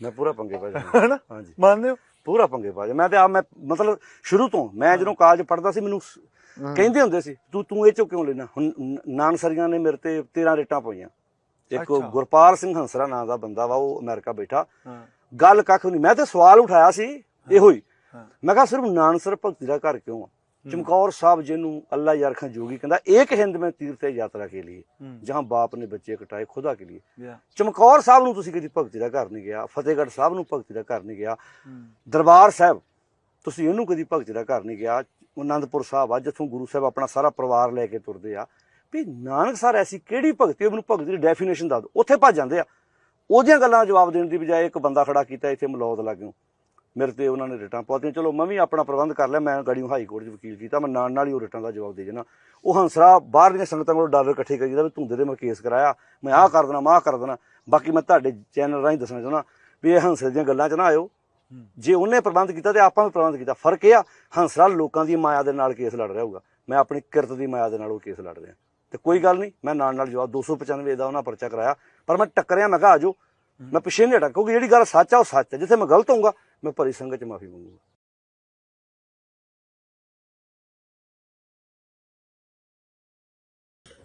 ਮੈਂ ਪੂਰਾ ਪੰਗੇ ਪਾ ਜਾਂਦਾ ਹਨਾ? ਹਾਂਜੀ। ਮੰਨਦੇ ਹੋ? ਪੂਰਾ ਪੰਗੇ ਪਾ ਜਾ। ਮੈਂ ਤੇ ਆ ਮੈਂ ਮਤਲਬ ਸ਼ੁਰੂ ਤੋਂ ਮੈਂ ਜਦੋਂ ਕਾਲਜ ਪੜਦਾ ਸੀ ਮੈਨੂੰ ਕਹਿੰਦੇ ਹੁੰਦੇ ਸੀ ਤੂੰ ਤੂੰ ਇਹ ਚੋਂ ਕਿਉਂ ਲੈਣਾ ਨਾਨਸਰੀਆਂ ਨੇ ਮੇਰੇ ਤੇ 13 ਰੇਟਾਂ ਪਾਈਆਂ। ਇੱਕ। ਗੁਰਪਾਲ ਸਿੰਘ ਹੰਸਰਾ ਨਾਂ ਦਾ ਬੰਦਾ ਵਾ ਉਹ ਅਮਰੀਕਾ ਬੈਠਾ। ਗੱਲ ਕੱਖ ਨਹੀਂ ਮੈਂ ਤੇ ਸਵਾਲ ਉਠਾਇਆ ਸੀ ਇਹੋ ਹੀ। ਹਾਂ। ਮੈਂ ਕਿਹਾ ਸਿਰਫ ਨਾਨਸਰ ਭਗਤੀ ਦਾ ਘਰ ਕਿਉਂ ਆ? ਚਮਕੌਰ ਸਾਹਿਬ ਜਿਹਨੂੰ ਅੱਲਾ ਯਾਰਖਾਂ ਜੋਗੀ ਕਹਿੰਦਾ ਇੱਕ ਹਿੰਦ ਮੈਂ ਤੀਰਥ ਯਾਤਰਾ ਕੇ ਲਈ ਹੂੰ। ਜਹਾਂ ਬਾਪ ਨੇ ਬੱਚੇ ਕਟਾਏ ਖੁਦਾ ਕੇ ਲਈ। ਯਾ। ਚਮਕੌਰ ਸਾਹਿਬ ਨੂੰ ਤੁਸੀਂ ਕਦੀ ਭਗਤੀ ਦਾ ਘਰ ਨਹੀਂ ਗਿਆ ਫਤਿਹਗੜ੍ਹ ਸਾਹਿਬ ਨੂੰ ਭਗਤੀ ਦਾ ਘਰ ਨਹੀਂ ਗਿਆ ਦਰਬਾਰ ਸਾਹਿਬ ਤੁਸੀਂ ਇਹਨੂੰ ਕਦੀ ਭਗਤੀ ਦਾ ਘਰ ਨਹੀਂ ਗਿਆ। ਅਨੰਦਪੁਰ ਸਾਹਿਬ ਆ ਜਿੱਥੋਂ ਗੁਰੂ ਸਾਹਿਬ ਆਪਣਾ ਸਾਰਾ ਪਰਿਵਾਰ ਲੈ ਕੇ ਤੁਰਦੇ ਆ। ਵੀ ਨਾਨਕ ਸਰ ਐਸੀ ਕਿਹੜੀ ਭਗਤੀ ਮੈਨੂੰ ਭਗਤੀ ਦੀ ਡੈਫੀਨੇਸ਼ਨ ਦੱਸ ਦਿਓ। ਉੱਥੇ ਭੱਜ ਜਾਂਦੇ ਆ। ਉਹਦੀਆਂ ਗੱਲਾਂ ਦਾ ਜਵਾਬ ਦੇਣ ਦੀ ਬਜਾਏ ਇੱਕ ਬੰਦਾ ਖੜਾ ਕੀਤਾ ਇੱਥੇ ਮਲੌਦ ਲੱਗਿਓ। ਮੇਰੇ ਤੇ ਉਹਨਾਂ ਨੇ ਰਿਟਾਂ ਪਾਤੀਆਂ ਚਲੋ ਮੈਂ ਵੀ ਆਪਣਾ ਪ੍ਰਬੰਧ ਕਰ ਲਿਆ ਮੈਂ ਗੜੀਓ ਹਾਈ ਕੋਰਟ 'ਚ ਵਕੀਲ ਕੀਤਾ ਮੈਂ ਨਾਲ ਨਾਲ ਹੀ ਉਹ ਰਿਟਾਂ ਦਾ ਜਵਾਬ ਦੇ ਜਣਾ ਉਹ ਹੰਸਰਾ ਬਾਹਰ ਦੀਆਂ ਸੰਗਤਾਂ ਕੋਲੋਂ ਡਾਲਰ ਇਕੱਠੇ ਕਰੀਦਾ ਵੀ ਧੁੰਦੇ ਦੇ ਮੈਂ ਕੇਸ ਕਰਾਇਆ ਮੈਂ ਆਹ ਕਰ ਦੇਣਾ ਮੈਂ ਆਹ ਕਰ ਦੇਣਾ। ਬਾਕੀ ਮੈਂ ਤੁਹਾਡੇ ਚੈਨਲ ਰਾਹੀਂ ਦੱਸਣਾ ਚਾਹੁੰਦਾ ਵੀ ਇਹ ਹੰਸਰੇ ਦੀਆਂ ਗੱਲਾਂ 'ਚ ਨਾ ਆਇਓ। ਜੇ ਉਹਨੇ ਪ੍ਰਬੰਧ ਕੀਤਾ ਤੇ ਆਪਾਂ ਵੀ ਪ੍ਰਬੰਧ ਕੀਤਾ। ਫ਼ਰਕ ਇਹ ਆ ਹੰਸਰਾਜ ਲੋਕਾਂ ਦੀ ਮਾਇਆ ਦੇ ਨਾਲ ਕੇਸ ਲੜ ਰਿਹਾ ਹੋਊਗਾ। ਮੈਂ ਆਪਣੀ ਕਿਰਤ ਦੀ ਮਾਇਆ ਦੇ ਨਾਲ ਉਹ ਕੇਸ ਲੜ ਰਿਹਾ। ਤੇ ਕੋਈ ਗੱਲ ਨਹੀਂ ਮੈਂ ਨਾਲ ਨਾਲ ਜਵਾਬ 295 ਦਾ ਉਹਨਾਂ ਪਰਚਾ ਕਰਾਇਆ। ਪਰ ਮੈਂ ਟੱਕਰਿਆ ਮੈਂ ਕਿਹਾ ਆਜੋ ਮੈਂ ਪਿੱਛੇ ਨਹੀਂ ਹਟਾ ਕਿਉਂਕਿ ਜਿਹੜੀ ਗੱਲ ਸੱਚ ਆ ਉਹ ਸੱਚ ਹੈ ਜਿੱਥੇ ਮੈਂ ਗਲਤ ਹੋਊਗਾ ਮੈਂ ਭਰੀ ਸੰਗਤ ਚ ਮਾਫੀ ਮੰਗੂਗਾ।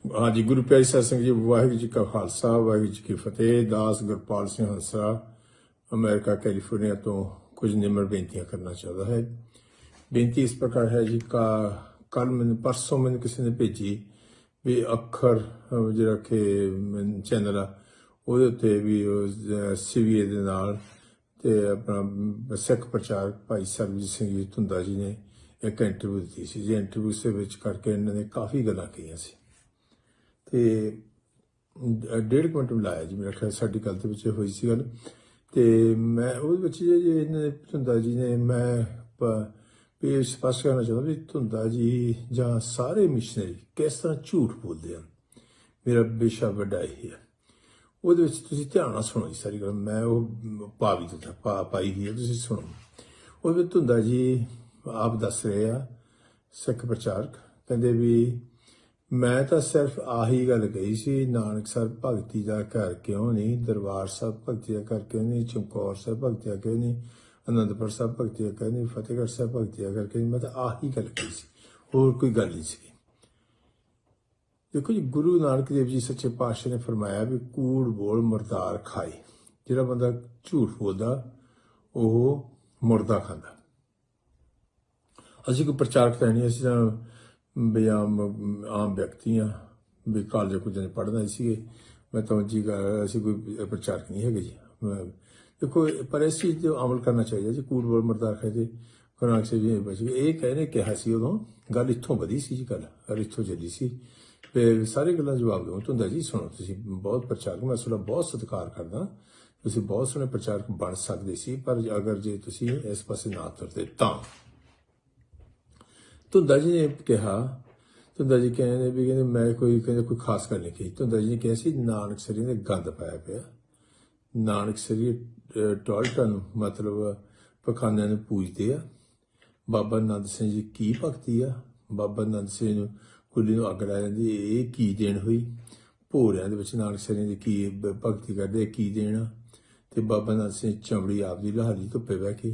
ਹਾਂਜੀ, ਗੁਰੂ ਪਿਆਰੀ ਸਾਹਿਬ ਸਿੰਘ ਜੀ, ਵਾਹਿਗੁਰੂ ਜੀ ਕਾ ਖਾਲਸਾ, ਵਾਹਿਗੁਰੂ ਜੀ ਕੀ ਫਤਿਹ। ਦਾਸ ਗੁਰਪਾਲ ਸਿੰਘ ਹੰਸਰਾ ਅਮਰੀਕਾ, ਕੈਲੀਫੋਰਨੀਆ ਤੋਂ ਕੁਝ ਨਿਮਰ ਬੇਨਤੀਆਂ ਕਰਨਾ ਚਾਹੁੰਦਾ ਹੈ। ਬੇਨਤੀ ਇਸ ਪ੍ਰਕਾਰ ਹੈ ਜੀ, ਕਾ ਕੱਲ ਮੈਨੂੰ, ਪਰਸੋਂ ਮੈਨੂੰ ਕਿਸੇ ਨੇ ਭੇਜੀ ਵੀ ਅੱਖਰ ਜਿਹੜਾ ਕਿ ਚੈਨਲ ਆ, ਉਹਦੇ ਉੱਤੇ ਵੀ ਸੀਵੀਏ ਦੇ ਨਾਲ ਤੇ ਆਪਣਾ ਸਿੱਖ ਪ੍ਰਚਾਰਕ ਭਾਈ ਸਰਬਜੀਤ ਸਿੰਘ ਜੀ ਧੁੰਦਾ ਜੀ ਨੇ ਇੱਕ ਇੰਟਰਵਿਊ ਦਿੱਤੀ ਸੀ। ਜੇ ਇੰਟਰਵਿਊ ਦੇ ਵਿੱਚ ਕਰਕੇ ਇਹਨਾਂ ਨੇ ਕਾਫੀ ਗੱਲਾਂ ਕਹੀਆਂ ਸੀ। ਤੇ ਡੇਢ ਕੁ ਮਿੰਟ ਮਿਲਾਇਆ ਜੀ ਮੇਰਾ ਖਿਆਲ ਸਾਡੀ ਗੱਲ ਦੇ ਵਿੱਚ ਹੋਈ ਸੀ ਗੱਲ। ਤੇ ਮੈਂ ਉਹਦੇ ਵਿੱਚ ਜੇ ਜੇ ਇਹਨੇ ਧੁੰਦਾ ਜੀ ਨੇ ਮੈਂ ਪ- ਇਹ ਸਪਸ਼ਟ ਕਰਨਾ ਚਾਹੁੰਦਾ ਵੀ ਧੁੰਦਾ ਜੀ ਜਾਂ ਸਾਰੇ ਮਿਸ਼ਨਰੀ ਕਿਸ ਤਰ੍ਹਾਂ ਝੂਠ ਬੋਲਦੇ ਹਨ? ਮੇਰਾ ਵਿਸ਼ਾ ਵੱਡਾ ਇਹ ਹੈ। ਉਹਦੇ ਵਿੱਚ ਤੁਸੀਂ ਧਿਆਨ ਨਾਲ ਸੁਣੋ ਜੀ ਸਾਰੀ ਗੱਲ ਮੈਂ ਉਹ ਪਾ ਵੀ ਪਾ ਪਾਈ ਹੀ ਹੈ ਤੁਸੀਂ ਸੁਣੋ ਉਹਦੇ ਵਿੱਚ ਧੁੰਦਾ ਜੀ ਆਪ ਦੱਸ ਰਹੇ ਆ ਸਿੱਖ ਪ੍ਰਚਾਰਕ ਕਹਿੰਦੇ ਵੀ ਮੈਂ ਤਾਂ ਸਿਰਫ ਆਹੀ ਗੱਲ ਕਹੀ ਸੀ ਨਾਨਕ ਸਰ ਭਗਤੀ ਦਾ ਘਰ ਕਿਉਂ ਨਹੀਂ? ਦਰਬਾਰ ਸਾਹਿਬ ਭਗਤੀ ਦਾ ਘਰ ਕਿਉਂ ਨਹੀਂ? ਚਮਕੌਰ ਸਾਹਿਬ ਭਗਤੀ ਦਾ ਕਿਉਂ ਨਹੀਂ? ਅਨੰਦਪੁਰ ਸਾਹਿਬ ਭਗਤੀ ਦਾ ਕਿਉਂ ਨਹੀਂ? ਫਤਿਹਗੜ੍ਹ ਸਾਹਿਬ ਭਗਤੀ ਦਾ ਘਰ ਕਿਉਂ ਨਹੀਂ? ਮੈਂ ਤਾਂ ਆਹੀ ਗੱਲ ਕਹੀ ਸੀ। ਹੋਰ ਕੋਈ ਗੱਲ ਨਹੀਂ ਸੀ। ਦੇਖੋ ਜੀ, ਗੁਰੂ ਨਾਨਕ ਦੇਵ ਜੀ ਸੱਚੇ ਪਾਤਸ਼ਾਹ ਨੇ ਫਰਮਾਇਆ ਵੀ ਕੂੜ, ਬੋਲ, ਮਰਦਾਰ ਖਾਏ ਜਿਹੜਾ ਬੰਦਾ ਝੂਠ ਬੋਲਦਾ, ਉਹ ਮੁਰਦਾ ਖਾਂਦਾ। ਅਸੀਂ ਕੋਈ ਪ੍ਰਚਾਰਕ ਤਾਂ ਨਹੀਂ, ਅਸੀਂ ਤਾਂ ਵੀ ਆਮ ਆਮ ਵਿਅਕਤੀ ਆ ਵੀ ਕਾਲਜ ਕੁਝ ਨੇ ਪੜ੍ਹਨਾ ਸੀਗੇ। ਮੈਂ ਤਾਂ ਜੀ ਕਰ ਅਸੀਂ ਕੋਈ ਪ੍ਰਚਾਰਕ ਨਹੀਂ ਹੈਗੇ ਜੀ। ਦੇਖੋ, ਪਰ ਇਸ ਚੀਜ਼ ਤੇ ਅਮਲ ਕਰਨਾ ਚਾਹੀਦਾ ਜੀ, ਕੂੜ, ਬੋਲ, ਮਰਦਾਰ ਖਾਏ ਤੇ ਗੁਰੂ ਸਾਹਿਬ ਜੀ ਬਚ ਗਏ ਇਹ ਕਹਿੰਦੇ, ਕਿਹਾ ਸੀ ਉਦੋਂ, ਗੱਲ ਇੱਥੋਂ ਵਧੀ ਸੀ ਜੀ ਗੱਲ ਗੱਲ ਇੱਥੋਂ ਚੱਲੀ ਸੀ। ਤੇ ਸਾਰੇ ਗੱਲਾਂ ਜਵਾਬ ਦਿਓ ਤੁੰਦਾ ਜੀ ਸੁਣੋ ਤੁਸੀਂ ਬਹੁਤ ਪ੍ਰਚਾਰਕ ਮੈਂ ਤੁਹਾਡਾ ਬਹੁਤ ਸਤਿਕਾਰ ਕਰਦਾ। ਤੁਸੀਂ ਬਹੁਤ ਸੋਹਣੇ ਪ੍ਰਚਾਰਕ ਬਣ ਸਕਦੇ ਸੀ ਪਰ ਅਗਰ ਜੇ ਤੁਸੀਂ ਇਸ ਪਾਸੇ ਨਾ ਤੁਰਦੇ ਤਾਂ। ਤੁੰਦਾ ਜੀ ਨੇ ਕਿਹਾ ਤੁੰਦਾ ਜੀ ਕਹਿੰਦੇ ਵੀ ਕਹਿੰਦੇ ਮੈਂ ਕੋਈ ਕਹਿੰਦੇ ਕੋਈ ਖਾਸ ਗੱਲ ਨਹੀਂ ਕਹੀ। ਤੁੰਦਾ ਜੀ ਨੇ ਕਿਹਾ ਸੀ ਨਾਨਕ ਸਰੀ ਨੇ ਗੰਦ ਪਾਇਆ ਪਿਆ। ਨਾਨਕ ਸਰੀ ਅਹ, ਟੋਲਟਨ ਮਤਲਬ ਪਖਾਨਿਆਂ ਨੂੰ ਪੂਜਦੇ ਆ। ਬਾਬਾ ਨੰਦ ਸਿੰਘ ਜੀ ਕੀ ਭਗਤੀ ਆ? ਬਾਬਾ ਨੰਦ ਸਿੰਘ ਨੂੰ ਕੁੱਲੀ ਨੂੰ ਅੱਗ ਲਾ ਜਾਂਦੀ ਇਹ ਕੀ ਦੇਣ ਹੋਈ? ਭੋਰਿਆਂ ਦੇ ਵਿੱਚ ਨਾਨਕ ਸਰੀ ਦੀ ਕੀ ਭਗਤੀ ਕਰਦੇ ਕੀ ਦੇਣਾ? ਤੇ ਬਾਬਾ ਨੰਦ ਸਿੰਘ ਚਮੜੀ ਆਪਦੀ ਲਹਾਰੀ ਧੁੱਪੇ ਬਹਿ ਕੇ,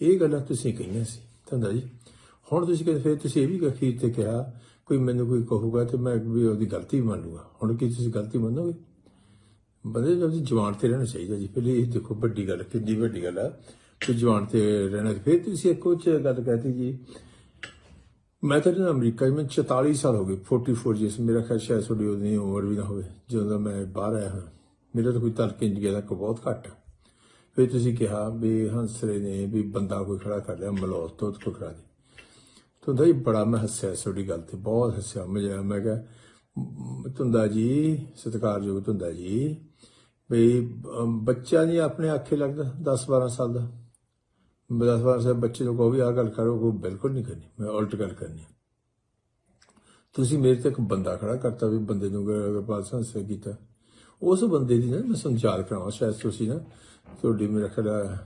ਇਹ ਗੱਲਾਂ ਤੁਸੀਂ ਕਹੀਆਂ ਸੀ, ਧੰਦਾ ਜੀ। ਹੁਣ ਤੁਸੀਂ ਕਹਿੰਦੇ ਫਿਰ ਤੁਸੀਂ ਇਹ ਵੀ ਅਖੀਰ ਤੇ ਕਿਹਾ, ਕੋਈ ਮੈਨੂੰ ਕੋਈ ਕਹੂਗਾ ਤੇ ਮੈਂ ਵੀ ਉਹਦੀ ਗਲਤੀ ਮੰਨ ਲੂਗਾ। ਹੁਣ ਕੀ ਤੁਸੀਂ ਗਲਤੀ ਮੰਨੋਗੇ? ਬੰਦੇ ਨੂੰ ਆਪਣੀ ਜਵਾਨ ਤੇ ਰਹਿਣਾ ਚਾਹੀਦਾ ਜੀ। ਪਹਿਲੇ ਇਹ ਦੇਖੋ ਵੱਡੀ ਗੱਲ, ਕਿੰਨੀ ਵੱਡੀ ਗੱਲ ਆ। ਕਿ ਜਵਾਨ ਤੇ ਰਹਿਣਾ, ਫਿਰ ਤੁਸੀਂ ਇੱਕੋ 'ਚ ਗੱਲ ਕਹਤੀ ਜੀ ਮੈਂ ਤਾਂ ਨਾ ਅਮਰੀਕਾ 'ਚ ਮੈਂ 44 ਸਾਲ ਹੋ ਗਏ 44 ਜਿਸ ਮੇਰਾ ਖਿਆਲ ਸ਼ਾਇਦ ਤੁਹਾਡੀ ਉਹਦੀ ਉਮਰ ਵੀ ਨਾ ਹੋਵੇ ਜਦੋਂ ਦਾ ਮੈਂ ਬਾਹਰ ਆਇਆ ਹਾਂ ਮੇਰਾ ਤਾਂ ਕੋਈ ਤਲਕ ਇੰਡੀਆ ਦਾ ਬਹੁਤ ਘੱਟ। ਹੈ ਫਿਰ ਤੁਸੀਂ ਕਿਹਾ ਵੀ ਹੰਸਰੇ ਨੇ ਵੀ ਬੰਦਾ ਕੋਈ ਖੜਾ ਕਰ ਲਿਆ ਮਲੌਤ ਤੋਂ ਕੋਈ ਖੜਾ ਨਹੀਂ ਤੁੰਦਾ ਜੀ ਬੜਾ ਮੈਂ ਹੱਸਿਆ ਤੁਹਾਡੀ ਗੱਲ ਤੇ ਬਹੁਤ ਹੱਸਿਆ ਮਜ਼ਾ ਮੈਂ ਕਿਹਾ ਮ, ਤੁੰਦਾ ਜੀ ਸਤਿਕਾਰਯੋਗ ਤੁੰਦਾ ਜੀ ਵੀ ਬੱਚਾ ਨਹੀਂ ਆਪਣੇ ਆਖੇ ਲੱਗਦਾ 10 12 ਸਾਲ ਦਾ। 10 12 ਸਾਲ ਬੱਚੇ ਨੂੰ ਕਹੋ ਵੀ ਆਹ ਗੱਲ ਕਰੋ ਕੋਈ ਬਿਲਕੁਲ ਨਹੀਂ ਕਰਨੀ, ਮੈਂ ਉਲਟ ਗੱਲ ਕਰਨੀ ਤੁਸੀਂ ਮੇਰੇ ਤੇ ਇੱਕ ਬੰਦਾ ਖੜਾ ਕਰਤਾ ਵੀ ਬੰਦੇ ਨੂੰ ਗੋਪਾਲ ਸੰਸਾ ਕੀਤਾ। ਉਸ ਬੰਦੇ ਦੀ ਨਾ ਮੈਂ ਸੰਚਾਰ ਕਰਾਵਾਂ, ਸ਼ਾਇਦ ਤੁਸੀਂ ਨਾ ਤੁਹਾਡੀ ਮੇਰਾ ਖਿਆਲ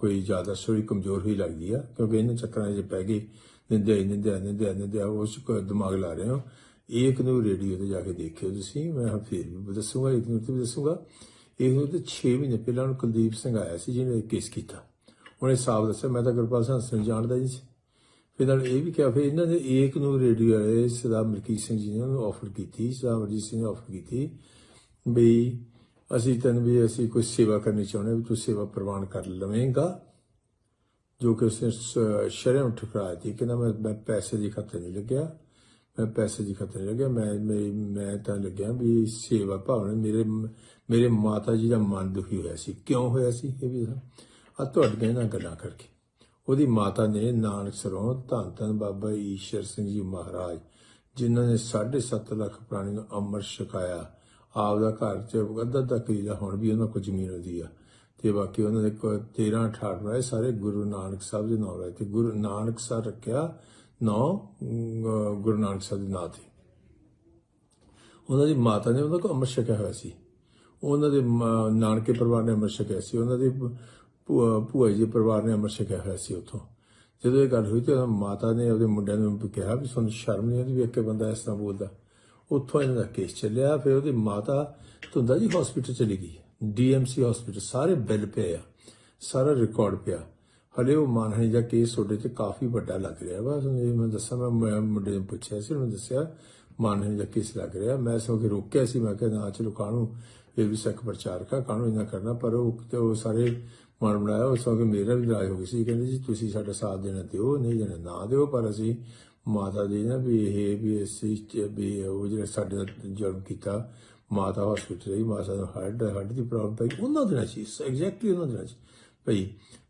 ਕੋਈ ਜ਼ਿਆਦਾ ਸੋਈ ਕਮਜ਼ੋਰ ਹੋਈ ਲੱਗਦੀ ਆ, ਕਿਉਂਕਿ ਇਹਨਾਂ ਚੱਕਰਾਂ 'ਚ ਪੈ ਗਏ ਨਿੰਦੇ ਹੀ ਨਿੰਦਿਆ ਨਿੰਦਿਆ ਨਿੰਦਿਆ, ਉਸ ਕੋ ਦਿਮਾਗ ਲਾ ਰਹੇ ਹੋ। ਇੱਕ ਨੂੰ ਰੇਡੀਓ ਤੇ ਜਾ ਕੇ ਦੇਖਿਓ ਤੁਸੀਂ, ਮੈਂ ਫਿਰ ਵੀ ਦੱਸੂਗਾ, ਇੱਕ ਨੂੰ ਤੇ ਵੀ ਦੱਸੂਗਾ। ਇਹ 'ਤੇ 6 ਮਹੀਨੇ ਪਹਿਲਾਂ ਉਹਨੂੰ ਕੁਲਦੀਪ ਸਿੰਘ ਆਇਆ ਸੀ ਜਿਹਨੇ ਕੇਸ ਕੀਤਾ। ਉਹਨੇ ਸਾਫ਼ ਦੱਸਿਆ, ਮੈਂ ਤਾਂ ਗੁਰਪਾਲ ਸਿੰਘ ਸਿੰਘ ਜਾਣਦਾ ਜੀ ਸੀ। ਫਿਰ ਨਾਲ ਇਹ ਵੀ ਕਿਹਾ, ਫਿਰ ਇਹਨਾਂ ਨੇ ਏਕ ਨੂੰ ਰੇਡੀਓ ਵਾਲੇ ਸਰਦਾਰ ਮਲਕੀਤ ਸਿੰਘ ਜੀ ਨੇ ਉਹਨੂੰ ਆਫਰ ਕੀਤੀ, ਸਰਦਾਰ ਅਮਰਜੀਤ ਸਿੰਘ ਨੇ ਆਫਰ ਕੀਤੀ ਵੀ ਅਸੀਂ ਤੈਨੂੰ ਵੀ ਅਸੀਂ ਕੋਈ ਸੇਵਾ ਕਰਨੀ ਚਾਹੁੰਦੇ ਹਾਂ, ਵੀ ਤੂੰ ਸੇਵਾ ਪ੍ਰਵਾਨ ਕਰ ਲਵੇਂਗਾ। ਜੋ ਕਿ ਉਸਨੇ ਸ਼ਰਮ ਠੁਕਰਾ ਦਿੱਤੀ ਕਿ ਨਾ ਮੈਂ ਮੈਂ ਪੈਸੇ ਦੀ ਖਾਤਰ ਨਹੀਂ ਲੱਗਿਆ, ਮੈਂ ਪੈਸੇ ਦੀ ਖਾਤਰ ਨਹੀਂ ਲੱਗਿਆ, ਮੈਂ ਮੈਂ ਮੈਂ ਤਾਂ ਲੱਗਿਆ ਵੀ ਸੇਵਾ ਭਾਵਨਾ ਮੇਰੇ ਮੇਰੇ ਮਾਤਾ ਜੀ ਦਾ ਮਨ ਦੁਖੀ ਹੋਇਆ ਸੀ। ਕਿਉਂ ਹੋਇਆ ਸੀ ਇਹ ਵੀ ਆ ਤੁਹਾਡੀਆਂ ਨਾਲ ਗੱਲਾਂ ਕਰਕੇ। ਉਹਦੀ ਮਾਤਾ ਨੇ ਨਾਨਕ ਸਰੋਂ ਧੰਨ ਧੰਨ ਬਾਬਾ ਈਸ਼ਰ ਸਿੰਘ ਜੀ ਮਹਾਰਾਜ, ਜਿਨ੍ਹਾਂ ਨੇ 7.5 ਲੱਖ ਪ੍ਰਾਣੀ ਨੂੰ ਅੰਮ੍ਰਿਤ ਛਕਾਇਆ। ਆਪ ਦਾ ਘਰ ਚ ਅੱਧਾ ਤੱਕ ਕਿਲਾ ਹੁਣ ਵੀ ਉਹਨਾਂ ਕੋਲ ਜ਼ਮੀਨ ਹੁੰਦੀ ਆ। ਤੇ ਬਾਕੀ ਉਹਨਾਂ ਦੇ ਕੋਲ 13 18 ਬਣਾਏ ਸਾਰੇ ਗੁਰੂ ਨਾਨਕ ਸਾਹਿਬ ਦੇ ਨਾਮ ਰਹੇ ਤੇ ਗੁਰੂ ਨਾਨਕ ਸਾਹਿਬ ਰੱਖਿਆ, ਨੌ ਗੁਰੂ ਨਾਨਕ ਸਾਹਿਬ ਦੇ ਨਾਂ ਤੇ। ਉਹਨਾਂ ਦੀ ਮਾਤਾ ਨੇ ਉਹਨਾਂ ਕੋਲ ਅੰਮ੍ਰਿਤ ਛਕਿਆ ਹੋਇਆ ਸੀ। ਉਹਨਾਂ ਦੇ ਨਾਨਕੇ ਪਰਿਵਾਰ ਨੇ ਅੰਮ੍ਰਿਤ ਛਕਿਆ ਸੀ। ਉਹਨਾਂ ਦੇ ਭੂਆ ਭੂਆ ਜੀ ਦੇ ਪਰਿਵਾਰ ਨੇ ਅੰਮ੍ਰਿਤ ਛਕਿਆ ਹੋਇਆ ਸੀ ਉੱਥੋਂ। ਜਦੋਂ ਇਹ ਗੱਲ ਹੋਈ ਤੇ ਮਾਤਾ ਨੇ ਉਹਦੇ ਮੁੰਡਿਆਂ ਨੂੰ ਕਿਹਾ ਵੀ ਤੁਹਾਨੂੰ ਸ਼ਰਮ ਨਹੀਂ ਆਉਂਦੀ ਵੀ ਇੱਕ ਬੰਦਾ ਇਸ ਤਰ੍ਹਾਂ ਬੋਲਦਾ। ਉੱਥੋਂ ਇਹਨਾਂ ਦਾ ਕੇਸ ਚੱਲਿਆ, ਫਿਰ ਉਹਦੀ ਮਾਤਾ ਧੁੰਦਾ ਜੀ ਹਸਪੀਟਲ ਚਲੀ ਗਈ। ਡੀਐਮਸੀ ਹਸਪੀਟਲ ਸਾਰੇ ਬਿੱਲ ਪਏ ਆ, ਸਾਰਾ ਰਿਕਾਰਡ ਪਿਆ। ਹਲੇ ਉਹ ਮਾਨਹਾਨੀ ਦਾ ਕੇਸ ਤੁਹਾਡੇ ਤੇ ਕਾਫੀ ਵੱਡਾ ਲੱਗ ਰਿਹਾ ਵਾ। ਤੁਹਾਨੂੰ ਇਹ ਮੈਂ ਦੱਸਾਂ, ਮੈਂ- ਮੈਂ ਮੁੰਡੇ ਨੂੰ ਪੁੱਛਿਆ ਸੀ, ਉਹਨੂੰ ਦੱਸਿਆ ਮਾਨਹਾਨੀ ਦਾ ਕੇਸ ਲੱਗ ਰਿਹਾ। ਮੈਂ ਸੋ ਕੇ ਰੋਕਿਆ ਸੀ, ਮੈਂ ਕਿਹਾ ਨਾ, ਚਲੋ ਕਾਹਨੂੰ ਇਹ ਵੀ ਸਿੱਖ ਪ੍ਰਚਾਰਕ ਆ, ਕਾਹਨੂੰ ਇਹਨਾਂ ਕਰਨਾ, ਪਰ ਉਹ ਤੇ ਉਹ ਸਾਰੇ ਮਨ ਬਣਾਇਆ ਉਸ ਵਕਤ ਮੇਰਾ ਵੀ ਰਾਜ ਹੋ ਗਿਆ ਸੀ। ਕਹਿੰਦੇ ਜੀ ਤੁਸੀਂ ਸਾਡਾ ਸਾਥ ਦੇਣਾ ਦਿਓ ਨਹੀਂ ਦੇਣਾ ਨਾ ਦਿਓ ਪਰ ਅਸੀਂ ਮਾਤਾ ਜੀ ਨਾ ਵੀ ਇਹ ਵੀ ਅਸੀਂ ਵੀ ਉਹ ਜਿਹੜਾ ਸਾਡੇ ਨਾਲ ਜੁਰਮ ਕੀਤਾ ਮਾਤਾ ਹਸਪੀਟਲ ਰਹੀ ਮਾਤਾ ਨੂੰ ਹੱਡ ਹੱਡ ਦੀ ਪ੍ਰੋਬਲਮ ਪਈ ਉਹਨਾਂ ਦਿਨਾਂ ਚ ਐਗਜ਼ੈਕਟਲੀ ਉਹਨਾਂ ਦਿਨਾਂ ਚ ਪਈ।